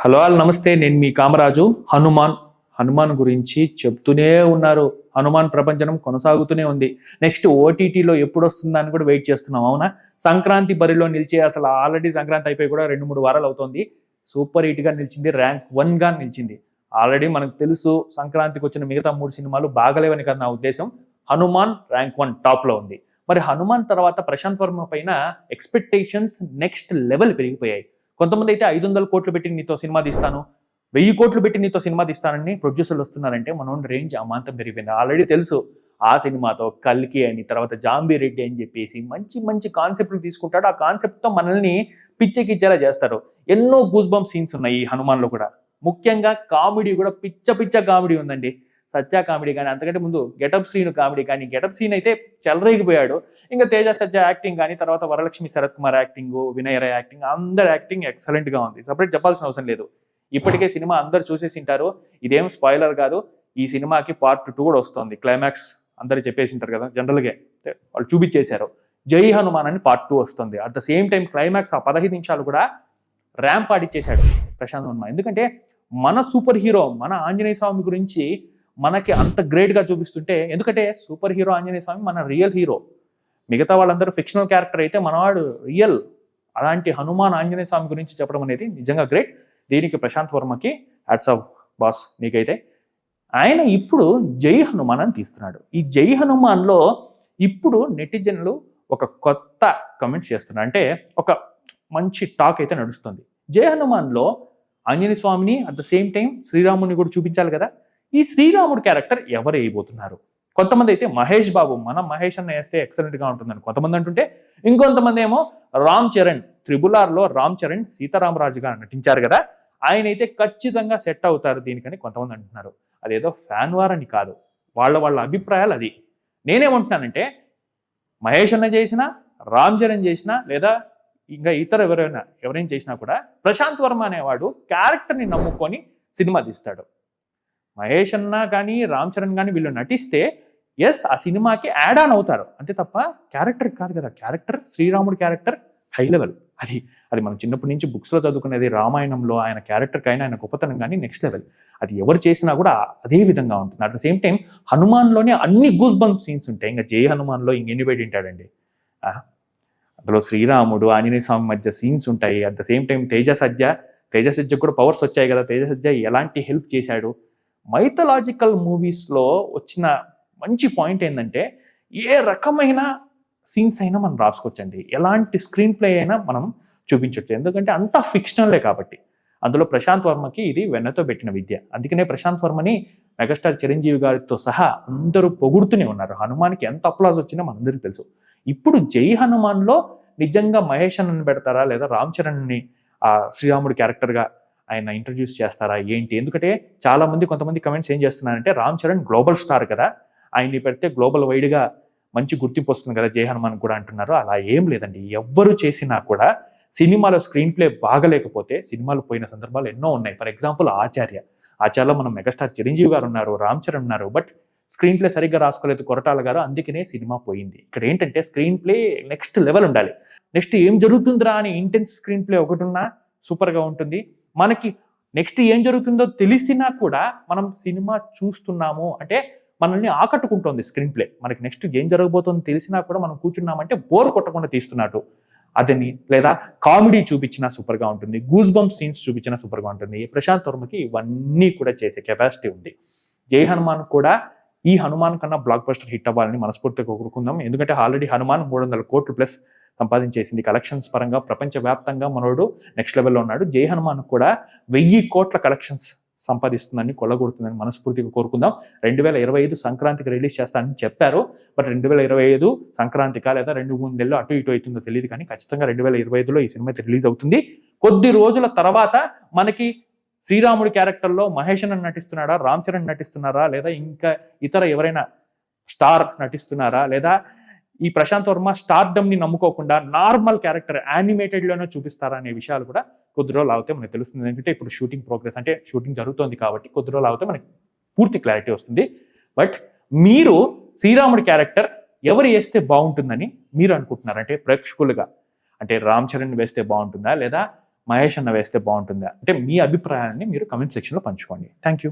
Hello all నమస్తే. నేను మీ కామరాజు. హనుమాన్. హనుమాన్ గురించి చెప్తూనే ఉన్నారు. హనుమాన్ ప్రపంచం కొనసాగుతూనే ఉంది. నెక్స్ట్ ఓటీటీలో ఎప్పుడు వస్తుందా అని కూడా వెయిట్ చేస్తున్నాం. అవునా? సంక్రాంతి బరిలో నిలిచి అసలు ఆల్రెడీ సంక్రాంతి అయిపోయి కూడా రెండు మూడు వారాలు అవుతోంది. సూపర్ హిట్గా నిలిచింది. ర్యాంక్ వన్గా నిలిచింది. ఆల్రెడీ మనకు తెలుసు సంక్రాంతికి వచ్చిన మిగతా మూడు సినిమాలు బాగలేవని కదా నా ఉద్దేశం. హనుమాన్ ర్యాంక్ వన్ టాప్లో ఉంది. మరి హనుమాన్ తర్వాత ప్రశాంత్ వర్మ పైన ఎక్స్పెక్టేషన్స్ నెక్స్ట్ లెవెల్ పెరిగిపోయాయి. కొంతమంది అయితే ఐదు వందల కోట్లు పెట్టి నీతో సినిమా తీస్తాను వెయ్యి కోట్లు పెట్టి నీతో సినిమా తీస్తానని ప్రొడ్యూసర్లు వస్తున్నారంటే మన రేంజ్ అమాంతం పెరిగిపోయింది. ఆల్రెడీ తెలుసు ఆ సినిమాతో కల్కి అని తర్వాత జాంబీ రెడ్డి అని చెప్పేసి మంచి మంచి కాన్సెప్ట్లు తీసుకుంటాడు. ఆ కాన్సెప్ట్తో మనల్ని పిచ్చెకిచ్చేలా చేస్తారు. ఎన్నో గూస్ సీన్స్ ఉన్నాయి ఈ హనుమాన్లో కూడా. ముఖ్యంగా కామెడీ కూడా పిచ్చ పిచ్చ కామెడీ ఉందండి. సత్య కామెడీ కానీ అంతకంటే ముందు గెటప్ సీన్ కామెడీ కానీ గెటప్ సీన్ అయితే చెలరేగిపోయాడు. ఇంకా తేజ సత్య యాక్టింగ్ కానీ తర్వాత వరలక్ష్మి శరత్ కుమార్ యాక్టింగ్ వినయరాయ్ యాక్టింగ్ అందరు యాక్టింగ్ ఎక్సలెంట్గా ఉంది. సపరేట్ చెప్పాల్సిన అవసరం లేదు. ఇప్పటికే సినిమా అందరు చూసేసి ఉంటారు ఇదేం స్పాయిలర్ కాదు. ఈ సినిమాకి పార్ట్ టూ కూడా వస్తుంది. క్లైమాక్స్ అందరు చెప్పేసి ఉంటారు కదా జనరల్గా వాళ్ళు చూపించేశారు. జై హనుమాన్ అని పార్ట్ టూ వస్తుంది. At the same time climax ఆ పదహైదు నిమిషాలు కూడా ర్యాంప్ ఆడిచ్చేశాడు ప్రశాంత్ వర్మ. ఎందుకంటే మన సూపర్ హీరో మన ఆంజనేయ స్వామి గురించి మనకి అంత గ్రేట్గా చూపిస్తుంటే ఎందుకంటే సూపర్ హీరో ఆంజనేయ స్వామి మన రియల్ హీరో మిగతా వాళ్ళందరూ ఫిక్షనల్ క్యారెక్టర్ అయితే మనవాడు రియల్ అలాంటి హనుమాన్ ఆంజనేయ స్వామి గురించి చెప్పడం అనేది నిజంగా గ్రేట్ దీనికి ప్రశాంత్ వర్మకి హ్యాట్స్ ఆఫ్ బాస్ నీకైతే ఆయన ఇప్పుడు జై హనుమాన్ అని తీస్తున్నాడు. ఈ జై హనుమాన్లో ఇప్పుడు నెటిజన్లు ఒక కొత్త కమెంట్స్ చేస్తున్నారు. అంటే ఒక మంచి టాక్ అయితే నడుస్తుంది. జై హనుమాన్లో ఆంజనేయ స్వామిని అట్ ద సేమ్ టైం శ్రీరాముని కూడా చూపించాలి కదా. ఈ శ్రీరాముడు క్యారెక్టర్ ఎవరు వేయబోతున్నారు? కొంతమంది అయితే మహేష్ బాబు మనం మహేష్ అన్న వేస్తే ఎక్సలెంట్గా ఉంటుందని కొంతమంది అంటుంటే ఇంకొంతమంది ఏమో రామ్ చరణ్ త్రిబులార్లో రామ్ చరణ్ సీతారామరాజుగా నటించారు కదా ఆయన అయితే ఖచ్చితంగా సెట్ అవుతారు దీనికని కొంతమంది అంటున్నారు. అదేదో ఫ్యాన్ వార్ అని కాదు వాళ్ళ వాళ్ళ అభిప్రాయాలు అది. నేనేమంటున్నానంటే మహేష్ అన్న చేసినా రామ్ చరణ్ చేసినా లేదా ఇంకా ఇతర ఎవరైనా ఎవరైనా చేసినా కూడా ప్రశాంత్ వర్మ అనేవాడు క్యారెక్టర్ని నమ్ముకొని సినిమా తీస్తాడు. మహేష్ అన్న కానీ రామ్ చరణ్ కానీ వీళ్ళు నటిస్తే ఎస్ ఆ సినిమాకి యాడ్ ఆన్ అవుతారు. అంతే తప్ప క్యారెక్టర్ కాదు కదా. క్యారెక్టర్ శ్రీరాముడు క్యారెక్టర్ హై లెవెల్ అది అది మనం చిన్నప్పటి నుంచి బుక్స్లో చదువుకునేది రామాయణంలో ఆయన క్యారెక్టర్ కానీ ఆయన గొప్పతనం కానీ నెక్స్ట్ లెవెల్ అది ఎవరు చేసినా కూడా అదే విధంగా ఉంటుంది. అట్ ద సేమ్ టైం హనుమాన్లోనే అన్ని గూస్ బంప్ సీన్స్ ఉంటాయి. ఇంకా జయ హనుమాన్లో ఇంకెన్ని బయట ఉంటాడండి అందులో శ్రీరాముడు ఆంజనేయ స్వామి మధ్య సీన్స్ ఉంటాయి. At the same time Teja Sajja Teja సజ్జకు కూడా పవర్స్ వచ్చాయి కదా. తేజ సజ్జ ఎలాంటి హెల్ప్ చేశాడు? మైథలాజికల్ మూవీస్లో వచ్చిన మంచి పాయింట్ ఏంటంటే ఏ రకమైన సీన్స్ అయినా మనం రాసుకోవచ్చండి. ఎలాంటి స్క్రీన్ ప్లే అయినా మనం చూపించవచ్చు ఎందుకంటే అంతా ఫిక్షనలే కాబట్టి. అందులో ప్రశాంత్ వర్మకి ఇది వెన్నతో పెట్టిన విద్య. అందుకనే ప్రశాంత్ వర్మని మెగాస్టార్ చిరంజీవి గారితో సహా అందరూ పొగుడుతూనే ఉన్నారు. హనుమాన్కి ఎంత అప్లాజ్ వచ్చినా మనందరికీ తెలుసు. ఇప్పుడు జై హనుమాన్లో నిజంగా మహేష్ అన్నని పెడతారా? లేదా రామ్ చరణ్ని శ్రీరాముడి శ్రీరాముడు క్యారెక్టర్గా ఆయన ఇంట్రడ్యూస్ చేస్తారా ఏంటి? ఎందుకంటే చాలా మంది కొంతమంది కమెంట్స్ ఏం చేస్తున్నారంటే రామ్ చరణ్ గ్లోబల్ స్టార్ కదా. ఆయన్ని పెడితే గ్లోబల్ వైడ్గా మంచి గుర్తింపు వస్తుంది కదా జై హనుమాన్ కూడా అంటున్నారు. అలా ఏం లేదండి. ఎవ్వరు చేసినా కూడా సినిమాలో స్క్రీన్ ప్లే బాగలేకపోతే సినిమాలు పోయిన సందర్భాలు ఎన్నో ఉన్నాయి. ఫర్ ఎగ్జాంపుల్ ఆచార్య. ఆచార్యలో మనం మెగాస్టార్ చిరంజీవి గారు ఉన్నారు రామ్ చరణ్ ఉన్నారు బట్ స్క్రీన్ ప్లే సరిగ్గా రాసుకోలేదు కొరటాల గారు అందుకనే సినిమా పోయింది. ఇక్కడ ఏంటంటే స్క్రీన్ ప్లే నెక్స్ట్ లెవెల్ ఉండాలి. నెక్స్ట్ ఏం జరుగుతుందిరా అని ఇంటెన్స్ స్క్రీన్ ప్లే ఒకటి ఉన్నా సూపర్గా ఉంటుంది. మనకి నెక్స్ట్ ఏం జరుగుతుందో తెలిసినా కూడా మనం సినిమా చూస్తున్నాము అంటే మనల్ని ఆకట్టుకుంటోంది స్క్రీన్ ప్లే. మనకి నెక్స్ట్ ఏం జరగబోతుందో తెలిసినా కూడా మనం కూర్చున్నామంటే బోర్ కొట్టకుండా తీస్తున్నట్టు అదని లేదా కామెడీ చూపించినా సూపర్గా ఉంటుంది. గూస్ బంప్ సీన్స్ చూపించినా సూపర్గా ఉంటుంది. ప్రశాంత్ వర్మకి ఇవన్నీ కూడా చేసే కెపాసిటీ ఉంది. జై హనుమాన్ కూడా ఈ హనుమాన్ కన్నా బ్లాక్ బస్టర్ హిట్ అవ్వాలని మనస్ఫూర్తిగా కోరుకుందాం. ఎందుకంటే ఆల్రెడీ హనుమాన్ మూడు వందల కోట్లు ప్లస్ సంపాదించేసింది. కలెక్షన్స్ పరంగా ప్రపంచవ్యాప్తంగా మనోడు నెక్స్ట్ లెవెల్లో ఉన్నాడు. జై హనుమాన్ కూడా వెయ్యి కోట్ల కలెక్షన్స్ సంపాదిస్తుందని కొల్లగొడుతుందని మనస్ఫూర్తిగా కోరుకుందాం. రెండు వేల ఇరవై ఐదు సంక్రాంతికి రిలీజ్ చేస్తానని చెప్పారు. బట్ రెండు వేల ఇరవై ఐదు సంక్రాంతికా లేదా రెండు మూడు నెలలు అటు ఇటు అవుతుందో తెలియదు కానీ ఖచ్చితంగా రెండు వేల ఇరవై ఐదులో ఈ సినిమా రిలీజ్ అవుతుంది. కొద్ది రోజుల తర్వాత మనకి శ్రీరాముడి క్యారెక్టర్లో మహేష్ అన్న నటిస్తున్నాడా? రామ్ చరణ్ నటిస్తున్నారా? లేదా ఇంకా ఇతర ఎవరైనా స్టార్ నటిస్తున్నారా? లేదా ఈ ప్రశాంత్ వర్మ స్టార్డమ్ని నమ్ముకోకుండా నార్మల్ క్యారెక్టర్ యానిమేటెడ్లోనే చూపిస్తారా అనే విషయాలు కూడా కొద్ది రోజులు అవుతే మనకు తెలుస్తుంది. ఎందుకంటే ఇప్పుడు షూటింగ్ ప్రోగ్రెస్ అంటే షూటింగ్ జరుగుతోంది కాబట్టి కొద్ది రోజులు అవుతే మనకి పూర్తి క్లారిటీ వస్తుంది. బట్ మీరు శ్రీరాముడి క్యారెక్టర్ ఎవరు వేస్తే బాగుంటుందని మీరు అనుకుంటున్నారు? అంటే ప్రేక్షకులుగా. అంటే రామ్ చరణ్ వేస్తే బాగుంటుందా? లేదా మహేష్ అన్న వేస్తే బాగుంటుందా? అంటే మీ అభిప్రాయాన్ని మీరు కమెంట్ సెక్షన్లో పంచుకోండి. Thank you